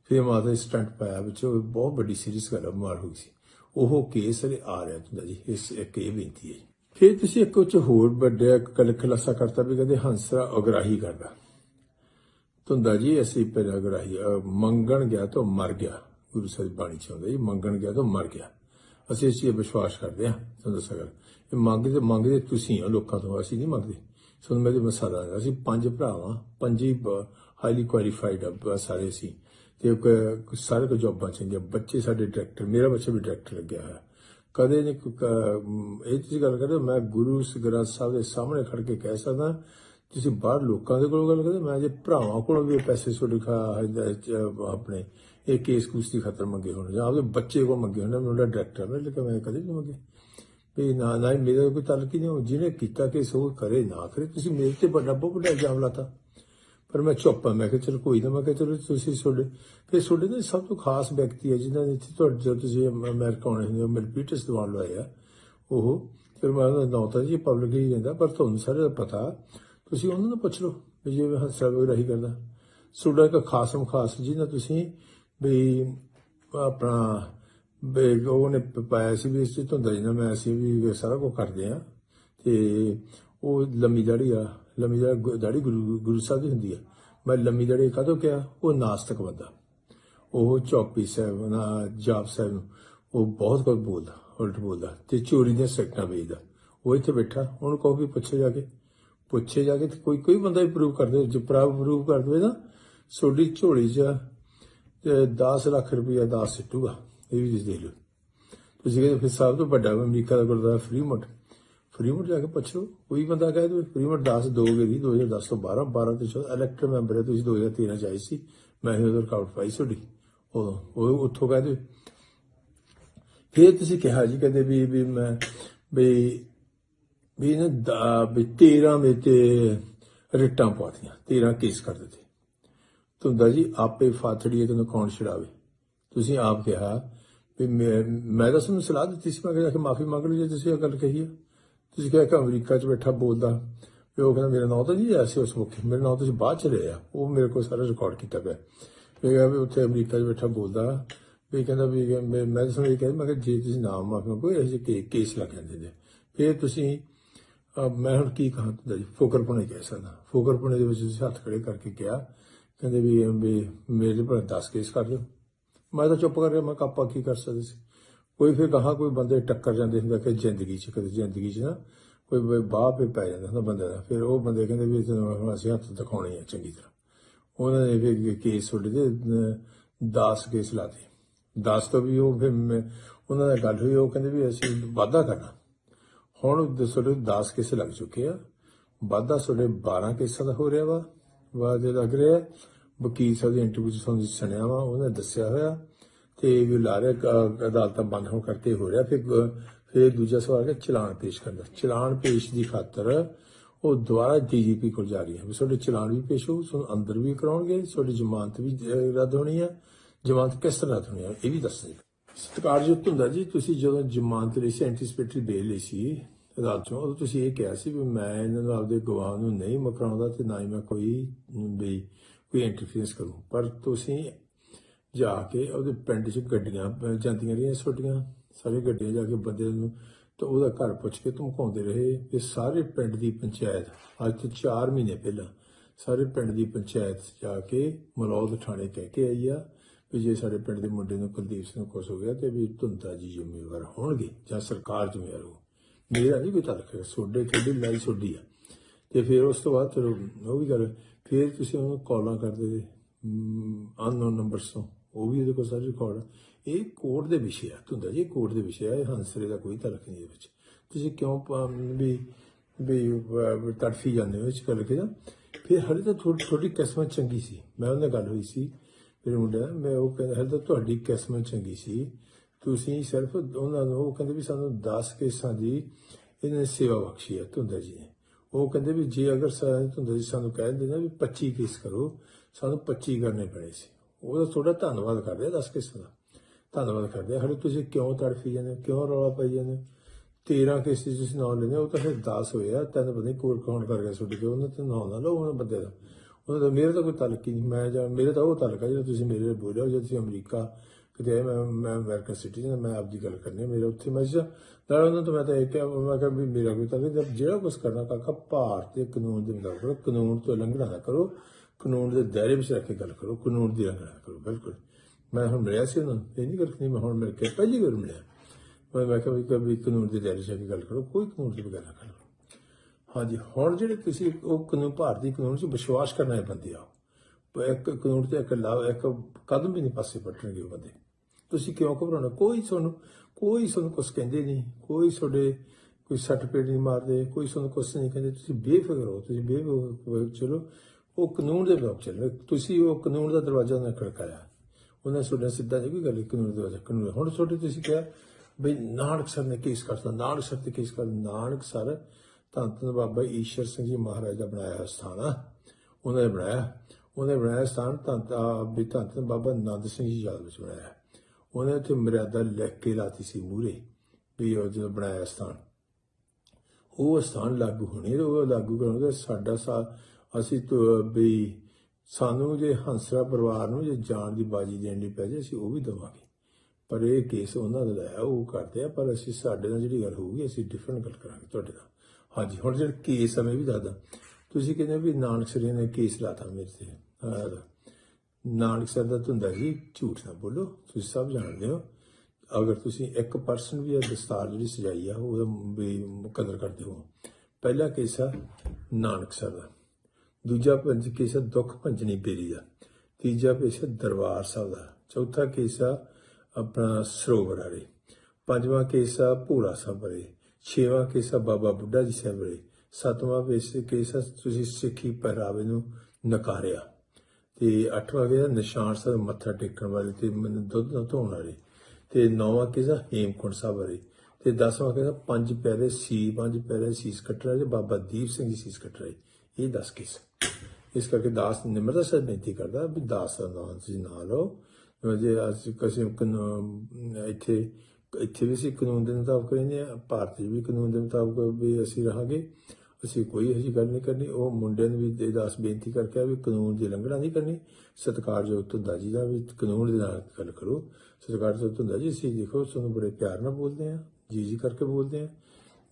ਫਿਰ ਮਾਤਾ ਦੇ ਸਟੰਟ ਪਾਇਆ ਵਿੱਚ ਉਹ ਬਹੁਤ ਵੱਡੀ ਸੀਰੀਅਸ ਗੱਲ ਆ, ਬਿਮਾਰ ਹੋ ਗਈ ਸੀ। ਉਹ ਕੇਸ ਹਲੇ ਆ ਰਿਹਾ ਹੁੰਦਾ ਜੀ ਇਸ ਇੱਕ ਇਹ ਬੇਨਤੀ ਹੈ ਜੀ। ਫਿਰ ਤੁਸੀਂ ਇੱਕ ਉੱਚ ਹੋਰ ਵੱਡਾ ਕਲ ਖਲਾਸਾ ਕਰਤਾ ਵੀ ਕਹਿੰਦੇ ਹੰਸਰਾ ਅਗਰਾਹੀ ਕਰਦਾ। ਧੁੰਦਾ ਜੀ, ਅਸੀਂ ਪਹਿਲਾਂ ਮੰਗਣ ਗਿਆ ਤਾਂ ਮਰ ਗਿਆ। ਗੁਰੂ ਸਾਹਿਬ ਬਾਣੀ ਚ ਆਉਂਦਾ ਜੀ, ਮੰਗਣ ਗਿਆ ਤਾਂ ਮਰ ਗਿਆ। ਅਸੀਂ ਇਸ 'ਤੇ ਵਿਸ਼ਵਾਸ ਕਰਦੇ ਹਾਂ, ਤੁਹਾਨੂੰ ਦੱਸਾਂ ਗੱਲ। ਇਹ ਮੰਗਦੇ ਮੰਗਦੇ ਤੁਸੀਂ ਹੋ ਲੋਕਾਂ ਤੋਂ, ਅਸੀਂ ਨਹੀਂ ਮੰਗਦੇ। ਸੁਣ ਮੇਰੇ ਮਸਾਲਾ ਅਸੀਂ ਪੰਜ ਭਰਾਵਾਂ ਪੰਜੀ ਹਾਈਲੀ ਕੁਆਲੀਫਾਈਡ ਆ ਸਾਰੇ ਸੀ। ਤੇ ਸਾਰੇ ਕੋ ਜੌਬਾਂ ਚੰਗੀਆਂ। ਬੱਚੇ ਸਾਡੇ ਡਾਇਰੈਕਟਰ ਮੇਰਾ ਬੱਚਾ ਵੀ ਡਾਇਰੈਕਟਰ ਲੱਗਿਆ ਹੋਇਆ। ਕਦੇ ਨਹੀਂ ਇਹ ਤੁਸੀਂ ਗੱਲ ਕਰਦੇ ਮੈਂ ਗੁਰੂ ਗ੍ਰੰਥ ਸਾਹਿਬ ਦੇ ਸਾਹਮਣੇ ਖੜ ਕੇ ਕਹਿ ਸਕਦਾ ਤੁਸੀਂ ਬਾਹਰ ਲੋਕਾਂ ਦੇ ਕੋਲੋਂ ਗੱਲ ਕਰਦੇ, ਮੈਂ ਜੇ ਭਰਾਵਾਂ ਕੋਲੋਂ ਵੀ ਪੈਸੇ ਸੁੱਟ ਖਾ ਆਪਣੇ ਇਹ ਕੇਸ ਕੁਸ਼ਤੀ ਖਤਰ ਮੰਗੇ ਹੋਣ, ਜਾਂ ਆਪਦੇ ਬੱਚੇ ਕੋਲ ਮੰਗੇ ਹੋਣ ਮੇਰਾ ਡਾਇਰੈਕਟਰ ਮੈਂ ਲੇਕਿਨ ਮੈਂ ਕਦੇ ਨਹੀਂ ਮੰਗੇ। ਵੀ ਨਾ ਨਾ ਹੀ ਮੇਰਾ ਕੋਈ ਤਾਲੁਕ ਨਹੀਂ ਹੋ ਜਿਹਨੇ ਕੀਤਾ ਕਿ ਸੋ ਕਰੇ ਨਾ ਕਰੇ, ਤੁਸੀਂ ਮੇਰੇ ਤੇ ਵੱਡਾ ਬਹੁਤ ਵੱਡਾ ਇਲਜ਼ਾਮ ਲਾਤਾ। ਪਰ ਮੈਂ ਚੁੱਪ ਆ ਮੈਂ ਕਿਹਾ ਚਲ ਕੋਈ ਨਾ, ਮੈਂ ਕਿਹਾ ਚਲੋ ਤੁਸੀਂ ਤੁਹਾਡੇ ਫਿਰ ਤੁਹਾਡੇ ਨਾਲ ਸਭ ਤੋਂ ਖਾਸ ਵਿਅਕਤੀ ਹੈ ਜਿਨ੍ਹਾਂ ਨੇ ਇੱਥੇ ਤੁਹਾਡੇ, ਜਦੋਂ ਤੁਸੀਂ ਅਮਰੀਕਾ ਆਉਣੇ ਹੁੰਦੇ ਹੋ ਮਿਲਪੀਟਸ ਦਵਾਨ ਲਵਾਇਆ ਉਹ, ਫਿਰ ਮੈਂ ਉਹਨਾਂ ਨਾਂ ਤਾਂ ਜੀ ਪਬਲਿਕ ਹੀ ਜਾਂਦਾ ਪਰ ਤੁਹਾਨੂੰ ਸਾਰੇ ਦਾ ਪਤਾ ਤੁਸੀਂ ਉਹਨਾਂ ਨੂੰ ਪੁੱਛ ਲਓ ਵੀ ਜੇ ਹੰਸਰਾ ਵਗੈਰਾ ਹੀ ਕਰਦਾ ਤੁਹਾਡਾ ਇੱਕ ਖਾਸਮ ਖਾਸ ਜਿਹਨਾਂ ਤੁਸੀਂ ਵੀ ਆਪਣਾ ਵੀ ਉਹਨੇ ਪਾਇਆ ਸੀ ਵੀ ਇਸ ਚ ਧੁੰਦਾ ਜੀ ਨਾਲ ਮੈਂ ਅਸੀਂ ਵੀ ਸਾਰਾ ਕੁਝ ਕਰਦੇ ਆ ਤੇ ਉਹ ਲੰਮੀ ਦਾੜੀ ਆ, ਲੰਮੀ ਦਾੜੀ ਗੁਰੂ ਗੁਰੂ ਸਾਹਿਬ ਦੀ ਹੁੰਦੀ ਆ। ਮੈਂ ਲੰਮੀ ਦਾੜੀ ਕਾਹਤੋਂ ਕਿਹਾ? ਉਹ ਨਾਸਤਕ ਬੰਦਾ। ਉਹ ਚੌਪੀ ਸਾਹਿਬ, ਨਾ ਜਾਪ ਸਾਹਿਬ ਨੂੰ, ਉਹ ਬਹੁਤ ਕੁਝ ਬੋਲਦਾ, ਉਲਟ ਬੋਲਦਾ ਤੇ ਚੋਰੀ ਦੀਆਂ ਸੈਕਟਾਂ ਵੇਚਦਾ। ਉਹ ਇੱਥੇ ਬੈਠਾ, ਉਹਨੂੰ ਕਹੋ ਵੀ ਪੁੱਛੇ ਜਾ ਕੇ। ਪੁੱਛੇ ਜਾ ਕੇ ਕੋਈ ਕੋਈ ਬੰਦਾ ਵੀ ਪ੍ਰੂਵ ਕਰ ਦੇ ਜੇ ਪ੍ਰੂਵ ਪ੍ਰੂਵ ਕਰ ਦੇਵੇ ਨਾ ਸੋਡੀ ਝੋਲੀ 'ਚ, ਤੇ 10 ਲੱਖ ਰੁਪਇਆ ਦਾ ਸਿੱਟੂਗਾ। ਇਹ ਵੀ ਤੁਸੀਂ ਦੇਖ ਲਓ। ਤੁਸੀਂ ਕਹਿੰਦੇ ਫਿਰ ਸਭ ਤੋਂ ਵੱਡਾ ਅਮਰੀਕਾ ਦਾ ਗੁਰਦੁਆਰਾ ਫਰੀਮਟ। ਫਰੀਮਟ ਜਾ ਕੇ ਪੁੱਛੋ। ਕੋਈ ਬੰਦਾ ਕਹੇ ਤੁਸੀਂ ਫਰੀਮਟ 10 ਦੋਗੇ ਨਹੀਂ 2010 ਤੋਂ 12 12 ਤੋਂ 14 ਇਲੈਕਟਰ ਮੈਂਬਰ ਹੈ, ਤੁਸੀਂ 2013 ਚ ਆਏ ਸੀ। ਮੈਂ ਹੀ ਉਧਰ ਕਾਊਟ ਪਾਈ ਤੁਹਾਡੀ ਉਦੋਂ, ਉਹ ਉੱਥੋਂ ਕਹਦੇ ਫਿਰ ਤੁਸੀਂ ਕਿਹਾ ਜੀ, ਕਹਿੰਦੇ ਵੀ ਵੀ ਮੈਂ, ਵੀ ਵੀ ਇਹਨੇ ਦਾ ਵੀ 13 ਮੇ ਤੇ ਰਿਟਾਂ ਪਾਤੀਆਂ 13 ਕੇਸ ਕਰ ਦਿੱਤੇ। ਤੁੰਦਾ ਜੀ, ਆਪੇ ਫਾਥੜੀ ਇਹਨੂੰ ਕੌਣ ਛਡਾਵੇ? ਤੁਸੀਂ ਆਪ ਕਿਹਾ ਵੀ ਮੈਂ ਮੈਂ ਤਾਂ ਤੁਹਾਨੂੰ ਸਲਾਹ ਦਿੱਤੀ ਸੀ, ਮੈਂ ਕਿਹਾ ਕਿ ਮਾਫੀ ਮੰਗ ਲਓ ਜੇ ਤੁਸੀਂ ਇਹ ਗੱਲ ਕਹੀ ਹੈ ਤੁਸੀਂ ਕਿਹਾ ਕਿ ਅਮਰੀਕਾ 'ਚ ਬੈਠਾ ਬੋਲਦਾ। ਵੀ ਉਹ ਕਹਿੰਦਾ, ਮੇਰਾ ਨਾਮ ਤਾਂ ਜੀ ਐਸੇ ਉਸ ਮੌਕੇ, ਮੇਰਾ ਨਾਮ ਤੁਸੀਂ ਬਾਅਦ ਚ ਲਿਆ ਉਹ ਮੇਰੇ ਕੋਲ ਸਾਰਾ ਰਿਕਾਰਡ ਕੀਤਾ ਪਿਆ। ਵੀ ਕਿਹਾ ਵੀ ਉੱਥੇ ਅਮਰੀਕਾ 'ਚ ਬੈਠਾ ਬੋਲਦਾ। ਵੀ ਕਹਿੰਦਾ ਵੀ ਮੈਂ ਮੈਂ ਤਾਂ ਇਹ ਕਹਿੰਦਾ ਮੈਂ ਕਿ ਜੇ ਤੁਸੀਂ ਨਾਮ ਮਾਫੀ ਮੰਗੋ, ਇਹ ਜਿਹੇ ਕੇਸ ਲੱਗ ਜਾਂਦੇ ਨੇ। ਫਿਰ ਤੁਸੀਂ ਅਹ ਮੈਂ ਹੁਣ ਕੀ ਕਹਾਂ ਤੁਹਾਡਾ ਜੀ ਫੋਕਰਪੁਣੇ ਕਹਿ ਸਕਦਾ ਫੋਕਰਪੁਣੇ ਦੇ ਵਿੱਚ ਤੁਸੀਂ ਹੱਥ ਖੜੇ ਕਰਕੇ ਕਿਹਾ। ਕਹਿੰਦੇ ਵੀ ਵੀ ਮੇਰੇ ਪਰ 10 ਕੇਸ ਕਰ ਦਿਓ। ਮੈਂ ਤਾਂ ਚੁੱਪ ਕਰ ਗਿਆ ਮੈਂ ਕਾਪਾ ਕੀ ਕਰ ਸਕਦੇ ਸੀ? ਕੋਈ ਫਿਰ ਕਹਾ ਕੋਈ ਬੰਦੇ ਟੱਕਰ ਜਾਂਦੇ ਹੁੰਦਾ ਕਿ ਜ਼ਿੰਦਗੀ 'ਚ, ਕਦੇ ਜ਼ਿੰਦਗੀ 'ਚ ਨਾ ਕੋਈ ਬਾਹ ਪੇ ਪੈ ਜਾਂਦਾ ਹੁੰਦਾ ਬੰਦੇ ਦਾ। ਫਿਰ ਉਹ ਬੰਦੇ ਕਹਿੰਦੇ ਵੀ ਹੁਣ ਅਸੀਂ ਹੱਥ ਦਿਖਾਉਣੇ ਆ ਚੰਗੀ ਤਰ੍ਹਾਂ। ਉਹਨਾਂ ਨੇ ਫਿਰ ਕੇਸ ਛੋੜੇ ਤੇ 10 ਕੇਸ ਲਾਤੇ। 10 ਤੋਂ ਵੀ ਉਹ ਫਿਰ ਮੈਂ- ਉਹਨਾਂ ਨਾਲ ਗੱਲ ਹੋਈ, ਉਹ ਕਹਿੰਦੇ ਵੀ ਅਸੀਂ ਵਾਅਦਾ ਕਰਨਾ। ਹੁਣ ਤੁਹਾਡੇ 10 ਕੇਸ ਲੱਗ ਚੁੱਕੇ ਆ। ਵਾਧਾ ਤੁਹਾਡੇ 12 ਕੇਸਾਂ ਦਾ ਹੋ ਰਿਹਾ ਵਾ। ਬਾਅਦ ਲੱਗ ਰਿਹਾ ਵਕੀਲ ਸਾਹਿਬ ਦੀ ਇੰਟਰਵਿਊ ਚ ਸੁਣਿਆ ਵਾ, ਉਹਨੇ ਦੱਸਿਆ ਹੋਇਆ। ਤੇ ਵੀ ਲਾ ਰਿਹਾ ਅਦਾਲਤਾਂ ਬੰਦ ਹੋਣ ਕਰਕੇ ਹੋ ਰਿਹਾ। ਫਿਰ ਫਿਰ ਦੂਜਾ ਸਵਾਲ ਹੈ ਚਲਾਨ ਪੇਸ਼ ਕਰਨਾ ਚਲਾਨ ਪੇਸ਼ ਦੀ ਖਾਤਰ ਉਹ ਦੁਬਾਰਾ ਡੀਜੀਪੀ ਕੋਲ ਜਾ ਰਹੀ ਹੈ ਵੀ ਤੁਹਾਡੇ ਚਲਾਨ ਵੀ ਪੇਸ਼ ਹੋ ਤੁਹਾਨੂੰ ਅੰਦਰ ਵੀ ਕਰਾਉਣਗੇ ਤੁਹਾਡੀ ਜ਼ਮਾਨਤ ਵੀ ਰੱਦ ਹੋਣੀ ਹੈ ਜ਼ਮਾਨਤ ਕਿਸ ਤਰ੍ਹਾਂ ਰੱਦ ਹੋਣੀ ਹੈ ਇਹ ਵੀ ਦੱਸ ਦਿਓ। ਸਤਿਕਾਰਯੋਗ ਹੁੰਦਾ ਜੀ ਤੁਸੀਂ ਜਦੋਂ ਜ਼ਮਾਨਤ ਲਈ ਸੀ ਐਂਟੀਸਪੇਟਰੀ ਬੇਲ ਲਈ ਸੀ ਅਦਾਲਤ ਚੋਂ ਉਦੋਂ ਤੁਸੀਂ ਇਹ ਕਿਹਾ ਸੀ ਵੀ ਮੈਂ ਇਹਨਾਂ ਨੂੰ ਆਪਦੇ ਗਵਾਹ ਨੂੰ ਨਹੀਂ ਮਕਰਾਉਂਦਾ ਤੇ ਨਾ ਹੀ ਮੈਂ ਕੋਈ ਅਮ, ਵੀ ਕੋਈ ਇੰਟਰਫੇਰੈਂਸ ਕਰੂੰ। ਪਰ ਤੁਸੀਂ ਜਾ ਕੇ ਉਹਦੇ ਪਿੰਡ 'ਚ ਗੱਡੀਆਂ ਜਾਂਦੀਆਂ ਰਹੀਆਂ ਛੋਟੀਆਂ ਸਾਰੇ ਗੱਡੀਆਂ ਜਾ ਕੇ ਬੰਦੇ ਨੂੰ ਤਾਂ ਉਹਦਾ ਘਰ ਪੁੱਛ ਕੇ ਧਮਕਾਉਂਦੇ ਰਹੇ ਇਹ ਸਾਰੇ ਪਿੰਡ ਦੀ ਪੰਚਾਇਤ ਅੱਜ ਤੋਂ 4 ਮਹੀਨੇ ਪਹਿਲਾਂ ਸਾਰੇ ਪਿੰਡ ਦੀ ਪੰਚਾਇਤ ਜਾ ਕੇ ਮਲੌਦ ਥਾਣੇ ਕਹਿ ਕੇ ਆਈ ਆ ਵੀ ਜੇ ਸਾਡੇ ਪਿੰਡ ਦੇ ਮੁੰਡੇ ਨੂੰ ਕੁਲਦੀਪ ਸਿੰਘ ਨੂੰ ਕੁਛ ਹੋ ਗਿਆ ਤੇ ਵੀ ਧੁੰਦਾ ਜੀ ਜ਼ਿੰਮੇਵਾਰ ਹੋਣਗੇ ਜਾਂ ਸਰਕਾਰ ਜ਼ਿੰਮੇਵਾਰ ਹੋ ਮੇਰਾ ਨਹੀਂ ਕੋਈ ਤਾਲੁਕ ਹੈ ਸੋਡੇ ਤੁਹਾਡੀ ਲਾਈ ਸੋਡੀ ਆ। ਤੇ ਫਿਰ ਉਸ ਤੋਂ ਬਾਅਦ ਚਲੋ ਉਹ ਵੀ ਕਰ, ਫਿਰ ਤੁਸੀਂ ਉਹਨੂੰ ਕਾਲਾਂ ਕਰਦੇ ਅਨਨੋਨ ਨੰਬਰਸ ਤੋਂ, ਉਹ ਵੀ ਇਹਦੇ ਕੋਲ ਸਾਰੇ ਰਿਕਾਰਡ ਇਹ ਕੋਰਟ ਦੇ ਵਿਸ਼ੇ ਆ, ਧੁੰਦਾ ਜੀ ਕੋਰਟ ਦੇ ਵਿਸ਼ੇ ਆ, ਇਹ ਹੰਸਰੇ ਦਾ ਕੋਈ ਤਲਕ ਨਹੀਂ ਇਹਦੇ ਵਿੱਚ। ਤੁਸੀਂ ਕਿਉਂ ਵੀ ਵੀ ਤੜਫੀ ਜਾਂਦੇ ਹੋ ਇਸ ਗੱਲ ਕੇ ਨਾ ਫਿਰ ਹਲੇ ਤਾਂ ਥੋੜੀ ਥੋੜੀ ਕਿਸਮਤ ਚੰਗੀ ਸੀ। ਮੈਂ ਉਹਨਾਂ ਨਾਲ ਗੱਲ ਹੋਈ ਸੀ ਮੇਰੇ ਮੁੰਡੇ ਨਾਲ, ਮੈਂ ਉਹ ਕਹਿੰਦਾ ਹਲੇ ਤਾਂ ਤੁਹਾਡੀ ਕਿਸਮਤ ਚੰਗੀ ਸੀ। ਤੁਸੀਂ ਸਿਰਫ ਉਹਨਾਂ ਨੂੰ ਉਹ ਕਹਿੰਦੇ ਵੀ ਸਾਨੂੰ 10 ਕੇਸਾਂ ਦੀ ਇਹਨਾਂ ਨੇ ਸੇਵਾ ਬਖਸ਼ੀ ਹੈ ਧੁੰਦਾ ਜੀ। ਨੇ ਉਹ ਕਹਿੰਦੇ ਵੀ ਜੇ ਅਗਰ ਸਾ- ਜੀ ਸਾਨੂੰ ਕਹਿ ਦਿੰਦੇ ਨਾ ਵੀ 25 ਕੇਸ ਕਰੋ ਸਾਨੂੰ 25 ਕਰਨੇ ਪੈਣੇ ਸੀ। ਉਹਦਾ ਥੋੜਾ ਧੰਨਵਾਦ ਕਰਦੇ ਆ 10 ਕੇਸਾਂ ਦਾ। ਧੰਨਵਾਦ ਕਰਦੇ ਆ। ਹਲੇ ਤੁਸੀਂ ਕਿਉਂ ਤੜਫੀ ਜਾਂਦੇ ਹੋ? ਕਿਉਂ ਰੌਲਾ ਪਾਈ ਜਾਂਦੇ ਹੋ? 13 ਕੇਸ ਤੁਸੀਂ ਨਾਂ ਲੈਂਦੇ ਹੋ, ਉਹ ਤਾਂ ਫਿਰ 10 ਹੋਏ ਆ। ਤਿੰਨ ਬੰਦੇ ਕੋਲ ਕੌਣ ਕਰ ਗਏ ਤੁਹਾਡੇ ਕੋਲ। ਉਹਨਾਂ ਤੇ ਨਾਂ ਨਾ ਲਓ ਉਹਨਾਂ ਬੰਦੇ ਦਾ। ਉਹਦਾ ਦਾ ਮੇਰੇ ਤਾਂ ਕੋਈ ਤਲਕ ਹੀ ਨਹੀਂ ਮੈਂ ਜਾਂ ਮੇਰੇ ਤਾਂ ਉਹ ਤਾਲੁਕ ਹੈ ਜਿਹੜਾ ਤੁਸੀਂ ਮੇਰੇ ਨਾਲ ਬੋਲਿਆ ਜੇ ਤੁਸੀਂ ਅਮਰੀਕਾ ਕਿਤੇ ਆਏ, ਮੈਂ ਮੈਂ ਅਮਰੀਕਨ ਸਿਟੀਜ਼ਨ ਮੈਂ ਆਪਦੀ ਗੱਲ ਕਰਨੀ ਹੈ, ਮੇਰੇ ਉੱਥੇ ਮੈਂ ਜਾਂ ਨਾਲ ਉਹਨਾਂ ਤੋਂ ਮੈਂ ਤਾਂ ਇਹ ਕਿਹਾ ਮੈਂ ਕਿਹਾ ਵੀ ਮੇਰਾ ਕੋਈ ਤਲਕ ਨਹੀਂ, ਜਿਹੜਾ ਕੁਝ ਕਰਨਾ ਕਾਕਾ ਭਾਰਤ ਦੇ ਕਾਨੂੰਨ ਦੇ ਮੁਤਾਬਕ ਕਰੋ ਕਾਨੂੰਨ ਤੋਂ ਉਲੰਘਣਾ ਨਾ ਕਰੋ ਕਾਨੂੰਨ ਦੇ ਦਾਇਰੇ ਵਿੱਚ ਰੱਖ ਕੇ ਗੱਲ ਕਰੋ ਕਾਨੂੰਨ ਦੀ ਉਲੰਘਣਾ ਕਰੋ ਬਿਲਕੁਲ। ਮੈਂ ਹੁਣ ਮਿਲਿਆ ਸੀ ਉਹਨਾਂ ਨੂੰ ਇਹ ਨਹੀਂ ਗੱਲ ਨਹੀਂ ਮੈਂ ਹੁਣ ਮਿਲ ਕੇ ਪਹਿਲੀ ਵਾਰ ਮਿਲਿਆ। ਮੈਂ ਮੈਂ ਕਿਹਾ ਵੀ ਕਾਨੂੰਨ ਦੇ ਦਾਇਰੇ 'ਚ ਆ ਕੇ ਗੱਲ ਕਰੋ ਕੋਈ ਕਾਨੂੰਨ ਦੀ ਗੱਲ ਨਾ ਕਰੋ। ਹਾਂਜੀ, ਹੁਣ ਜਿਹੜੇ ਤੁਸੀਂ ਉਹ ਕਾਨੂੰਨ, ਭਾਰਤੀ ਕਾਨੂੰਨ 'ਚ ਵਿਸ਼ਵਾਸ ਕਰਨਾ ਹੈ ਬੰਦੇ ਆ ਪਰ ਇੱਕ ਕਾਨੂੰਨ ਤੇ ਇੱਕ ਲਾਭ ਇੱਕ ਕਦਮ ਵੀ ਨਹੀਂ ਪਾਸੇ ਪੱਟਣਗੇ ਉਹ ਬੰਦੇ। ਤੁਸੀਂ ਕਿਉਂ ਘਬਰਾਉਣਾ? ਕੋਈ ਤੁਹਾਨੂੰ ਕੋਈ ਤੁਹਾਨੂੰ ਕੁਝ ਕਹਿੰਦੇ ਨਹੀਂ, ਕੋਈ ਤੁਹਾਡੇ ਕੋਈ ਸੱਟ ਪੇਟ ਨਹੀਂ ਮਾਰਦੇ, ਕੋਈ ਤੁਹਾਨੂੰ ਕੁਝ ਨਹੀਂ ਕਹਿੰਦੇ। ਤੁਸੀਂ ਬੇਫਿਕਰ ਹੋ ਤੁਸੀਂ ਬੇਫਿਕਰ ਚਲੋ। ਉਹ ਕਾਨੂੰਨ ਦੇ ਬਲੌਕ ਚੱਲ ਤੁਸੀਂ ਉਹ ਕਾਨੂੰਨ ਦਾ ਦਰਵਾਜ਼ਾ ਨਾ ਖੜਕਾਇਆ। ਉਹਨਾਂ ਤੁਹਾਡੇ ਨਾਲ ਸਿੱਧਾ ਨਹੀਂ ਕੋਈ ਗੱਲ ਕਾਨੂੰਨ ਦਾ ਦਰਵਾਜ਼ਾ ਕਾਨੂੰਨ ਹੁਣ ਤੁਹਾਡੇ ਤੁਸੀਂ ਕਿਹਾ, ਬਈ ਨਾਨਕ ਸਰ ਨੇ ਕੇਸ ਕਰਤਾ ਨਾਨਕ ਸਰ ਤੇ ਕੇਸ ਕਰ ਨਾਨਕ ਸਰ ਧੰਨ ਧੰਨ ਬਾਬਾ ਈਸ਼ਰ ਸਿੰਘ ਜੀ ਮਹਾਰਾਜ ਦਾ ਬਣਾਇਆ ਹੋਇਆ ਸਥਾਨ ਆ। ਉਹਨਾਂ ਨੇ ਬਣਾਇਆ। ਉਹਨੇ ਬਣਾਇਆ ਸਥਾਨ ਧੰਨ ਵੀ ਧੰਨ ਧੰਨ ਬਾਬਾ ਆਨੰਦ ਸਿੰਘ ਜੀ ਯਾਦ ਵਿੱਚ ਬਣਾਇਆ। ਉਹਨੇ ਉੱਥੇ ਮਰਿਆਦਾ ਲਿਖ ਕੇ ਲਾਤੀ ਸੀ ਮੂਰੇ ਵੀ ਉਹ ਜਦੋਂ ਬਣਾਇਆ ਸਥਾਨ। ਉਹ ਸਥਾਨ ਲਾਗੂ ਹੋਣੇ ਉਹ ਲਾਗੂ ਕਰਾਂਗੇ ਸਾਡਾ ਸਾ, ਅਸੀਂ ਵੀ ਸਾਨੂੰ ਜੇ ਹੰਸਰਾ ਪਰਿਵਾਰ ਨੂੰ ਜੇ ਜਾਨ ਦੀ ਬਾਜੀ ਦੇਣ ਲਈ ਪੈ ਜੇ ਅਸੀਂ ਉਹ ਵੀ ਦਵਾਂਗੇ। ਪਰ ਇਹ ਕੇਸ ਉਹਨਾਂ ਦਾ ਲਾਇਆ, ਉਹ ਕਰਦੇ ਆ, ਪਰ ਅਸੀਂ ਸਾਡੇ ਨਾਲ ਜਿਹੜੀ ਗੱਲ ਹੋਊਗੀ, ਅਸੀਂ ਡਿਫਰੈਂਟ ਗੱਲ ਕਰਾਂਗੇ ਤੁਹਾਡੇ ਨਾਲ। ਹਾਂਜੀ, ਹੁਣ ਜਿਹੜਾ ਕੇਸ ਆ, ਮੈਂ ਵੀ ਦੱਸਦਾ। ਤੁਸੀਂ ਕਹਿੰਦੇ ਵੀ ਨਾਨਕ ਸਰੀ ਨੇ ਕੇਸ ਲਾਤਾ ਮੇਰੇ ਤੇ। ਨਾਨਕ ਸਰ ਦਾ ਧੁੰਦਾ ਜੀ, ਝੂਠ ਨਾ ਬੋਲੋ, ਤੁਸੀਂ ਸਭ ਜਾਣਦੇ ਹੋ। ਅਗਰ ਤੁਸੀਂ 1% ਵੀ ਇਹ ਦਸਤਾਰ ਜਿਹੜੀ ਸਜਾਈ ਆ, ਉਹ ਵੀ ਕਦਰ ਕਰਦੇ ਹੋ। ਪਹਿਲਾ ਕੇਸ ਆ ਨਾਨਕ ਸਰ ਦਾ। ਦੂਜਾ ਪੰਜ ਕੇਸ ਆ ਦੁੱਖ ਭੰਜਨੀ ਬੇਰੀ ਦਾ। ਤੀਜਾ ਕੇਸ ਆ ਦਰਬਾਰ ਸਾਹਿਬ ਦਾ। ਚੌਥਾ ਕੇਸ ਆ ਆਪਣਾ ਸਰੋਵਰ ਵਾਲੇ। ਪੰਜਵਾਂ ਕੇਸ ਆ ਭੂਰਾ ਸਾਹਿਬ ਬਾਰੇ ਛੇਵਾਂ ਕੇਸ ਆ ਬਾਬਾ ਬੁੱਢਾ ਜੀ ਸਾਹਿਬ ਬਾਰੇ ਸੱਤਵਾਂ ਤੁਸੀਂ ਸਿੱਖੀ ਪਹਿਰਾਵੇ ਨੂੰ ਨਕਾਰਿਆ। ਤੇ ਅੱਠਵਾਂ ਕੇਸ ਨਿਸ਼ਾਨ ਸਾਹਿਬ ਮੱਥਾ ਟੇਕਣ ਵਾਲੇ ਤੇ ਮੈਨੂੰ ਦੁੱਧ ਨਾ ਧੋਣ ਵਾਲੇ। ਤੇ ਨੌਵਾਂ ਕੇਸ ਆ ਸਾਹਿਬ ਬਾਰੇ ਤੇ ਦਸਵਾਂ ਕੇਸ ਪੰਜ ਪੈਰੇ ਸੀ, ਪੰਜ ਪੈਰੇ ਸੀਸ ਕੱਟ ਰਹੇ, ਬਾਬਾ ਦੀਪ ਸਿੰਘ ਜੀ ਸੀਸ ਕੱਟ ਰਹੇ। ਇਹ 10 ਕੇਸ। ਇਸ ਕਰਕੇ ਦਾਸ ਨਿਮਰਤਾ ਸਾਹਿਬ ਬੇਨਤੀ ਕਰਦਾ ਵੀ ਦਾਸ ਦਾ ਨਾਮ ਤੁਸੀਂ ਨਾ ਲਓ। ਜੇ ਅਸੀਂ ਕਿਸੇ ਇੱਥੇ ਇੱਥੇ ਵੀ ਅਸੀਂ ਕਾਨੂੰਨ ਦੇ ਮੁਤਾਬਕ ਰਹਿੰਦੇ ਆ ਭਾਰਤ 'ਚ ਵੀ ਕਾਨੂੰਨ ਦੇ ਮੁਤਾਬਕ ਵੀ ਅਸੀਂ ਰਹਾਂਗੇ। ਅਸੀਂ ਕੋਈ ਇਹੋ ਜਿਹੀ ਗੱਲ ਨਹੀਂ ਕਰਨੀ। ਉਹ ਮੁੰਡਿਆਂ ਨੂੰ ਵੀ ਇਹ ਦਾਸ ਬੇਨਤੀ ਕਰਕੇ ਆ ਵੀ ਕਾਨੂੰਨ ਦੀ ਉਲੰਘਣਾ ਨਹੀਂ ਕਰਨੀ। ਸਤਿਕਾਰਯੋਗ ਧੁੰਦਾ ਜੀ ਦਾ ਵੀ ਕਾਨੂੰਨ ਦੇ ਨਾਲ ਗੱਲ ਕਰੋ। ਸਤਿਕਾਰਯੋਗ ਧੁੰਦਾ ਜੀ, ਅਸੀਂ ਦੇਖੋ ਤੁਹਾਨੂੰ ਬੜੇ ਪਿਆਰ ਨਾਲ ਬੋਲਦੇ ਆ ਜੀ ਜੀ ਕਰਕੇ ਬੋਲਦੇ ਆ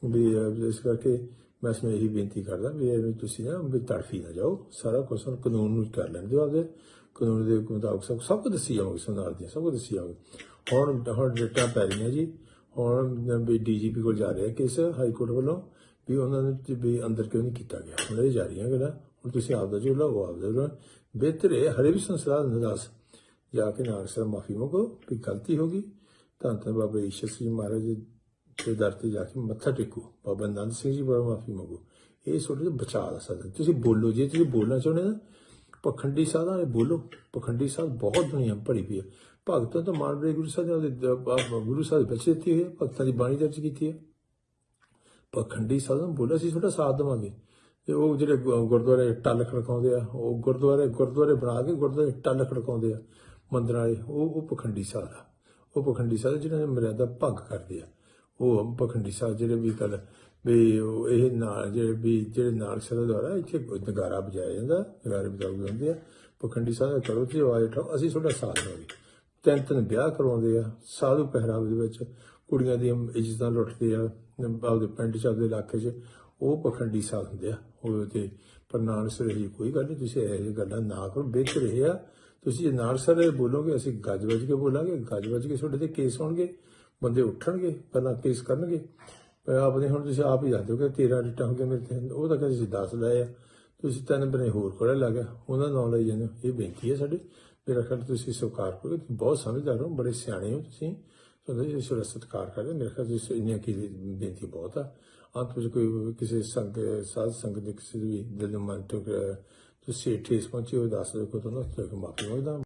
ਵੀ ਇਸ ਕਰਕੇ ਮੈਂ ਇਸ ਨੂੰ ਇਹੀ ਬੇਨਤੀ ਕਰਦਾ ਵੀ ਐਵੇਂ ਤੁਸੀਂ ਨਾ ਵੀ ਤੜਫੀ ਨਾ ਜਾਓ। ਸਾਰਾ ਕੁਝ ਹੁਣ ਕਾਨੂੰਨ ਨੂੰ ਕਰ ਲੈਣ ਦਿਓ ਆਪਦੇ। ਕਾਨੂੰਨ ਦੇ ਮੁਤਾਬਕ ਸਭ ਸਭ ਕੁਝ ਦੱਸੀ ਜਾਓਗੇ ਸੁਨਾਰ ਦੀਆਂ ਸਭ ਕੁਝ ਦੱਸੀ ਜਾਓਗੇ। ਹੁਣ ਹੁਣ ਡੇਟਾ ਪੈ ਰਹੀਆਂ ਜੀ। ਹੁਣ ਵੀ ਡੀਜੀਪੀ ਕੋਲ ਜਾ ਰਿਹਾ ਕੇਸ, ਹਾਈ ਕੋਰਟ ਵੱਲੋਂ, ਵੀ ਉਹਨਾਂ ਨੂੰ ਵੀ ਅੰਦਰ ਕਿਉਂ ਨਹੀਂ ਕੀਤਾ ਗਿਆ? ਹੁਣ ਇਹ ਜਾ ਰਹੀਆਂ ਗੱਲਾਂ। ਹੁਣ ਤੁਸੀਂ ਆਪਦਾ ਜੋ ਲਓ ਆਪਦਾ ਜੋ ਬਿਹਤਰ ਹੈ ਹਰੇ ਵੀ ਸੰਸਲਾ ਨਿਦਾਸ ਜਾ ਕੇ ਨਾਨਕ ਸਰ ਮਾਫੀ ਮੰਗੋ, ਵੀ ਗਲਤੀ ਹੋ ਗਈ। ਤਾਂ ਤਾਂ ਬਾਬਾ ਈਸ਼ਰ ਸਿੰਘ ਮਹਾਰਾਜ ਦੇ ਦਰ ਤੇ ਜਾ ਕੇ ਮੱਥਾ ਟੇਕੋ। ਬਾਬਾ ਨੰਦ ਸਿੰਘ ਜੀ ਬੜਾ ਮਾਫੀ ਮੰਗੋ। ਇਹ ਤੁਹਾਡੇ ਤੋਂ ਬਚਾ ਦਾ ਸਾਧਨ ਤੁਸੀਂ ਬੋਲੋ ਜੇ ਤੁਸੀਂ ਬੋਲਣਾ ਚਾਹੁੰਦੇ ਨਾ, ਪਖੰਡੀ ਸਾਧਾਂ ਨੇ ਬੋਲੋ। ਪਖੰਡੀ ਸਾਧ ਬਹੁਤ ਦੁਨੀਆ ਭਰੀ ਪਈ ਹੈ ਭਗਤਾਂ ਤੋਂ ਮਾਣ ਮਾਨਵਰੇ ਗੁਰੂ ਸਾਹਿਬ ਦੇ ਗੁਰੂ ਸਾਹਿਬ ਦੇ ਬੱਚੇ ਦਿੱਤੀ ਹੋਈ ਹੈ ਭਗਤਾਂ ਦੀ ਬਾਣੀ ਦਰਜ ਕੀਤੀ ਹੈ। ਪਖੰਡੀ ਸਾਧਾਂ ਬੋਲਿਆ ਸੀ ਤੁਹਾਡਾ ਸਾਥ ਦੇਵਾਂਗੇ। ਤੇ ਉਹ ਜਿਹੜੇ ਗੁਰਦੁਆਰੇ ਟੱਲ ਖੜਕਾਉਂਦੇ ਆ, ਉਹ ਗੁਰਦੁਆਰੇ ਗੁਰਦੁਆਰੇ ਬਣਾ ਕੇ ਗੁਰਦੁਆਰੇ ਟੱਲ ਖੜਕਾਉਂਦੇ ਆ, ਮੰਦਰਾਂ ਵਾਲੇ, ਉਹ ਉਹ ਪਖੰਡੀ ਸਾਧ ਆ। ਉਹ ਪਖੰਡੀ ਸਾਧ ਜਿਹਨਾਂ ਨੇ ਮਰਿਆਦਾ ਭੰਗ ਕਰਦੇ ਆ। ਉਹ ਪਖੰਡੀ ਸਾਧ ਜਿਹੜੇ ਵੀ ਕੱਲ ਵੀ ਉਹ ਇਹ ਨਾਲ ਜਿਹੜੇ ਵੀ, ਜਿਹੜੇ ਨਾਲ ਸਰ ਦੁਆਰਾ ਇੱਥੇ ਨਗਾਰਾ ਵਜਾਇਆ ਜਾਂਦਾ, ਨਗਾਰੇ ਵਜਾਏ ਜਾਂਦੇ ਆ। ਪਖੰਡੀ ਸਾਧ ਕਰੋ ਤੇ ਆਵਾਜ਼ ਉਠਾਓ, ਅਸੀਂ ਤੁਹਾਡਾ ਸਾਥ ਦੇਵਾਂਗੇ। ਤਿੰਨ ਤਿੰਨ ਵਿਆਹ ਕਰਵਾਉਂਦੇ ਆ, ਸਾਧੂ ਪਹਿਰਾਵੇ ਦੇ ਵਿੱਚ ਕੁੜੀਆਂ ਦੀਆਂ ਇੱਜ਼ਤਾਂ ਲੁੱਟਦੇ ਆ, ਆਪਦੇ ਪਿੰਡ ਚ, ਆਪਦੇ ਇਲਾਕੇ 'ਚ, ਉਹ ਪਖੰਡੀ ਸਾਧ ਹੁੰਦੇ ਆ। ਉਹ ਤੇ ਪਰ ਨਾਨਸਰ ਇਹ ਕੋਈ ਗੱਲ ਨਹੀਂ, ਤੁਸੀਂ ਇਹ ਜਿਹੀ ਗੱਲਾਂ ਨਾ ਕਰੋ ਵੇਚ ਰਹੇ ਆ। ਤੁਸੀਂ ਜੇ ਨਾਨਸਰ ਬੋਲੋਗੇ, ਅਸੀਂ ਗੱਜ ਵੱਜ ਕੇ ਬੋਲਾਂਗੇ, ਗੱਜ ਵੱਜ ਕੇ ਤੁਹਾਡੇ ਤੇ ਕੇਸ ਹੋਣਗੇ, ਬੰਦੇ ਉੱਠਣਗੇ, ਪਹਿਲਾਂ ਕੇਸ ਕਰਨਗੇ। ਪਰ ਆਪਦੇ ਹੁਣ ਤੁਸੀਂ ਆਪ ਹੀ ਦੱਸ ਦਿਓ ਕਿ 13 ਰਿਟਾਂ ਹੋ ਗਏ ਮੇਰੇ ਤੇ, ਉਹ ਤਾਂ ਕਹਿੰਦੇ ਸੀ 10 ਲਏ ਆ। ਤੁਸੀਂ ਤਿੰਨ ਬਨੇ ਹੋਰ ਕੋਲੇ ਲੱਗ ਗਿਆ ਉਹਨਾਂ ਨਾਲ ਲਈ ਜਾਂਦੇ ਹੋ। ਇਹ ਬੇਨਤੀ ਹੈ ਸਾਡੀ। ਮੇਰਾ ਖਿਆਲ ਤੁਸੀਂ ਸਵੀਕਾਰ ਕਰੋ ਤੁਸੀਂ ਬਹੁਤ ਸਮਝਦਾਰ ਹੋ, ਬੜੇ ਸਿਆਣੇ ਹੋ ਤੁਸੀਂ। ਤੁਹਾਨੂੰ ਇਸ ਦਾ ਸਤਿਕਾਰ ਕਰਦੇ ਮੇਰੇ ਖਿਆਲ ਤੁਸੀਂ ਇੰਨੀਆਂ ਕੀ ਬੇਨਤੀ ਬਹੁਤ ਆ। ਅੰਤ ਵਿੱਚ ਕੋਈ ਕਿਸੇ ਸੰਗ, ਸਾਧ ਸੰਗਤ ਦੇ ਕਿਸੇ ਵੀ ਦਿਲ ਨੂੰ ਮਨ ਤੋਂ ਤੁਸੀਂ ਠੇਸ ਪਹੁੰਚੇ ਹੋ ਦੱਸ ਦਿਓ ਕੋਈ ਤੁਹਾਨੂੰ ਮਾਫੀ ਮੰਗਦਾ।